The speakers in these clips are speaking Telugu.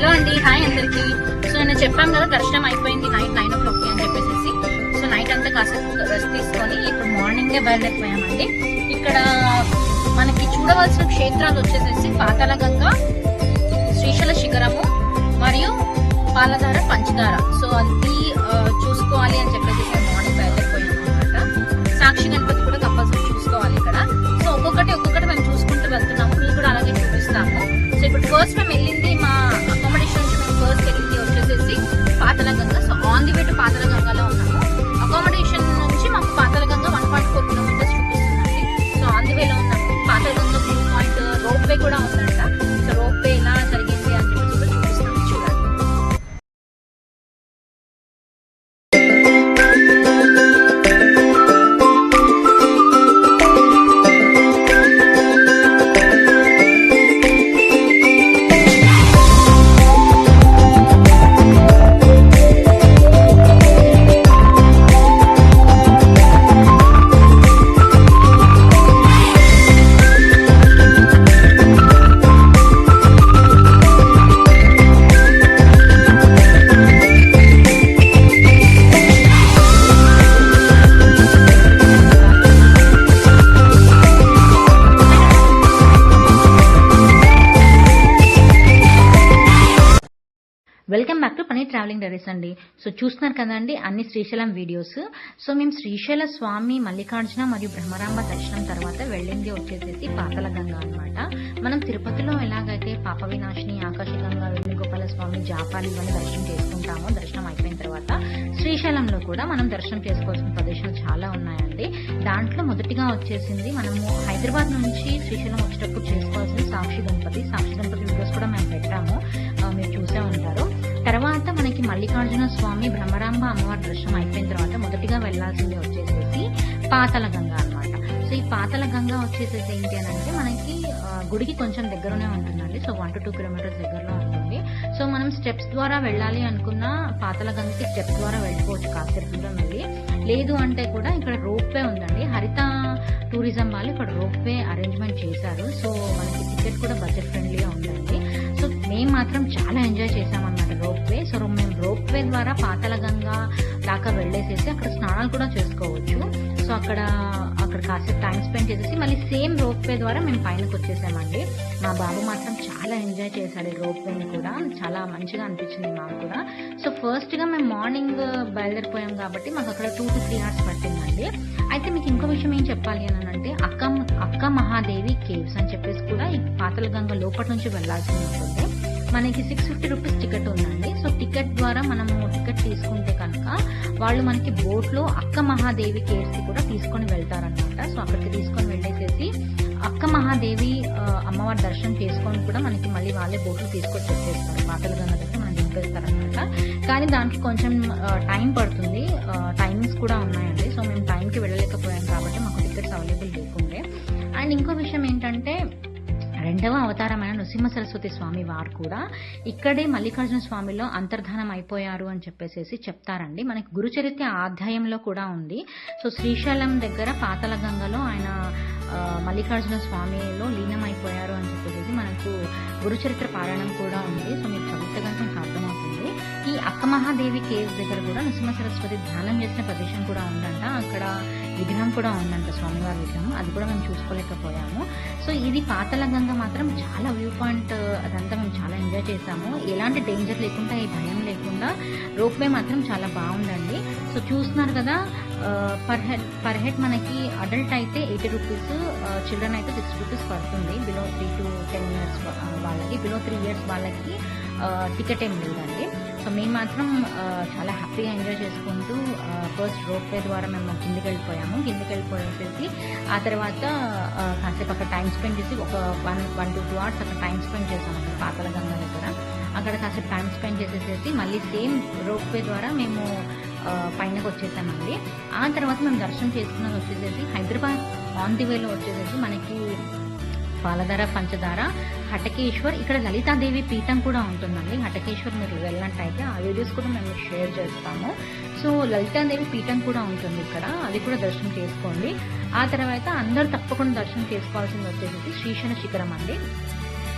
హలో అండి హాయ్ అందరికి. సో నేను చెప్పాను కదా దర్శనం అయిపోయింది నైట్ నైన్ ఓ క్లాక్ అని చెప్పేసి సో నైట్ అంతా కాసేపు రెస్ట్ తీసుకొని ఇప్పుడు మార్నింగే బయలుదేరిపోయామండి. ఇక్కడ మనకి చూడవలసిన క్షేత్రాలు వచ్చేసేసి పాతాళగంగ శ్రీశైల శిఖరము మరియు పాలధార పంచదార. సో అది చూసుకోవాలి అని చెప్పేసి మార్నింగ్ బయలుదేరిపోయాం అనమాట సాక్షి గణపతి కూడా కంపల్సరీ చూసుకోవాలి ఇక్కడ. సో ఒక్కొక్కటి ఒక్కొక్కటి మేము చూసుకుంటూ వెళ్తున్నాము. మీకు కూడా అలాగే చూపిస్తాము. సో ఇప్పుడు ఫస్ట్ మేము వెళ్ళింది welcome back to Pani travelling diaries అండి. సో చూస్తున్నారు కదండి అన్ని శ్రీశైలం వీడియోస్ సో మేము శ్రీశైల స్వామి మల్లికార్జున మరియు బ్రహ్మరాంబ దర్శనం తర్వాత వెళ్ళింది వచ్చేసేసి పాతలగంగ అనమాట మనం తిరుపతిలో ఎలాగైతే పాప వినాశిని ఆకాశగంగా వేణుగోపాల స్వామి జాపాలి ఇవన్నీ దర్శనం చేసుకుంటామో దర్శనం అయిపోయిన తర్వాత శ్రీశైలంలో కూడా మనం దర్శనం చేసుకోవాల్సిన ప్రదేశాలు చాలా ఉన్నాయండి. దాంట్లో మొదటిగా వచ్చేసింది మనము హైదరాబాద్ నుంచి శ్రీశైలం వచ్చేటప్పుడు చేసుకోవాల్సిన సాక్షి గణపతి. సాక్షి గణపతి వీడియోస్ కూడా మేము పెట్టాము. మల్లికార్జున స్వామి బ్రహ్మరాంబ అమ్మవారి దర్శనం అయిపోయిన తర్వాత మొదటిగా వెళ్ళాల్సింది వచ్చేసేసి పాతల గంగ అన్నమాట. సో ఈ పాతల గంగ వచ్చేసేసి ఏంటి అని అంటే మనకి గుడికి కొంచెం దగ్గరనే ఉంటుందండి. So one two two kilometres దగ్గరలో ఉంటుంది. సో మనం స్టెప్స్ ద్వారా వెళ్ళాలి అనుకున్న పాతల గంగకి స్టెప్స్ ద్వారా వెళ్ళిపోవచ్చు కాసేపు దూరం వెళ్ళి లేదు అంటే కూడా ఇక్కడ రోప్ వే ఉందండి. హరిత టూరిజం వాళ్ళు ఇక్కడ రోప్ వే అరేంజ్మెంట్ చేశారు. సో మనకి టికెట్ కూడా బడ్జెట్ ఫ్రెండ్లీగా ఉందండి. మేము మాత్రం చాలా ఎంజాయ్ చేసామన్నమాట రోప్ వే సో మేము రోప్ వే ద్వారా పాతలగంగ దాకా వెళ్ళేసేసి అక్కడ స్నానాలు కూడా చేసుకోవచ్చు. సో అక్కడ అక్కడ కాసేపు టైం స్పెండ్ చేసేసి మళ్ళీ సేమ్ రోప్ వే ద్వారా మేము పైనకి వచ్చేసామండి. మా బాబు మాత్రం చాలా ఎంజాయ్ చేశాడు రోప్ వేని కూడా. చాలా మంచిగా అనిపించింది మాకు కూడా. సో ఫస్ట్గా మేము మార్నింగ్ బయలుదేరిపోయాం కాబట్టి మాకు అక్కడ టూ టు త్రీ అవర్స్ పట్టిందండి. అయితే మీకు ఇంకో విషయం ఏం చెప్పాలి అని అంటే అక్క అక్క మహాదేవి కేవ్స్ అని చెప్పేసి కూడా ఈ పాతల గంగ లోపటి నుంచి వెళ్ళాల్సి మనకి సిక్స్ ఫిఫ్టీ రూపీస్ టికెట్ ఉందండి. సో టికెట్ ద్వారా మనము టికెట్ తీసుకుంటే కనుక వాళ్ళు మనకి బోట్లో అక్క మహాదేవి కేర్సీ కూడా తీసుకొని వెళ్తారనమాట సో అక్కడికి తీసుకొని వెళ్ళేసేసి అక్క మహాదేవి అమ్మవారి దర్శనం చేసుకొని కూడా మనకి మళ్ళీ వాళ్ళే బోట్లు తీసుకొని వచ్చేస్తారు. పాటలు గంగ మనం దింపేస్తారనమాట కానీ దానికి కొంచెం టైం పడుతుంది. టైమింగ్స్ కూడా ఉన్నాయండి. సో మేము టైంకి వెళ్ళలేకపోయాం కాబట్టి మాకు టికెట్స్ అవైలబుల్ లేకుండే. అండ్ ఇంకో విషయం ఏంటంటే రెండవ అవతారమైన నృసింహ సరస్వతి స్వామి వారు కూడా ఇక్కడే మల్లికార్జున స్వామిలో అంతర్ధానం అయిపోయారు అని చెప్పేసి చెప్తారండి. మనకి గురుచరిత్ర ఆధ్యాయంలో కూడా ఉంది. సో శ్రీశైలం దగ్గర పాతల గంగలో ఆయన మల్లికార్జున స్వామిలో లీనమైపోయారు అని చెప్పేసి మనకు గురుచరిత్ర పారాయణం కూడా ఉంది. సో మీకు చదివితే కనుక మీకు అర్థమవుతుంది. ఈ అక్క మహాదేవి కేవ్స్ దగ్గర కూడా నృసింహ సరస్వతి ధ్యానం చేసిన ప్రదేశం కూడా ఉందంట. అక్కడ విగ్రహం కూడా ఉందంట స్వామివారి విగ్రహం. అది కూడా మేము చూసుకోలేకపోయాము. సో ఇది పాతల మాత్రం చాలా వ్యూ పాయింట్ అదంతా మేము చాలా ఎంజాయ్ చేసాము ఎలాంటి డేంజర్ లేకుండా ఈ భయం లేకుండా రోప్వే మాత్రం చాలా బాగుందండి. సో చూస్తున్నారు కదా పర్ హెడ్ పర్ హెడ్ మనకి అడల్ట్ అయితే ఎయిటీ రూపీస్ చిల్డ్రన్ అయితే సిక్స్ రూపీస్ పడుతుంది. Below three to ten years వాళ్ళకి బిలో త్రీ ఇయర్స్ వాళ్ళకి టికెట్ ఏం లేదండి. సో మేము మాత్రం చాలా హ్యాపీగా ఎంజాయ్ చేసుకుంటూ ఫస్ట్ రోప్ వే ద్వారా మేము కిందికి వెళ్ళిపోయాము. కిందికి వెళ్ళిపోయేసేసి ఆ తర్వాత కాసేపు అక్కడ టైం స్పెండ్ చేసి ఒక one one two two hours అక్కడ టైం స్పెండ్ చేసాము అక్కడ పాతల గంగ దగ్గర. అక్కడ కాసేపు టైం స్పెండ్ చేసేసేసి మళ్ళీ సేమ్ రోప్ వే ద్వారా మేము పైనకి వచ్చేసామండి. ఆ తర్వాత మేము దర్శనం చేసుకున్నది వచ్చేసేసి హైదరాబాద్ ఆన్ ది వేలో వచ్చేసేసి మనకి పాలధార పంచదార హటకేశ్వర్ ఇక్కడ లలితాదేవి పీఠం కూడా ఉంటుందండి. హటకేశ్వర్ మీరు వెళ్ళినట్టయితే ఆ వీడియోస్ కూడా మేము షేర్ చేస్తాము. సో లలితాదేవి పీఠం కూడా ఉంటుంది ఇక్కడ. అది కూడా దర్శనం చేసుకోండి. ఆ తర్వాత అందరూ తప్పకుండా దర్శనం చేసుకోవాల్సింది వచ్చేసి శ్రీశైల శిఖరం అండి.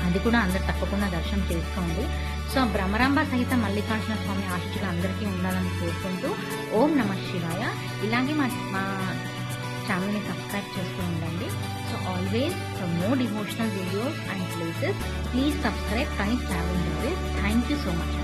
అది కూడా అందరు తప్పకుండా దర్శనం చేసుకోండి. సో భ్రమరాంబ సహిత మల్లికార్జున స్వామి ఆశీస్సులు అందరికీ ఉండాలని కోరుకుంటూ ఓం నమ శివాయ. ఇలాగే మా మా ఛానల్ని సబ్స్క్రైబ్ చేస్తూ ఉండండి. So always for more devotional videos and places please subscribe Kani travel thank you so much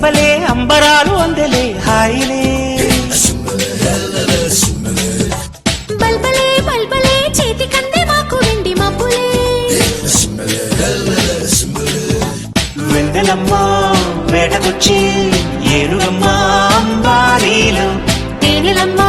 సింబలే అంబరాలు అందలే హాయిలే. బల్బలే బల్బలే చేతి కందే మాకు వెండి మబ్బులే. వెందలమ్మ వేటకొచ్చి ఏనుగమ్మ అంబారీలు తేనెలమ్మ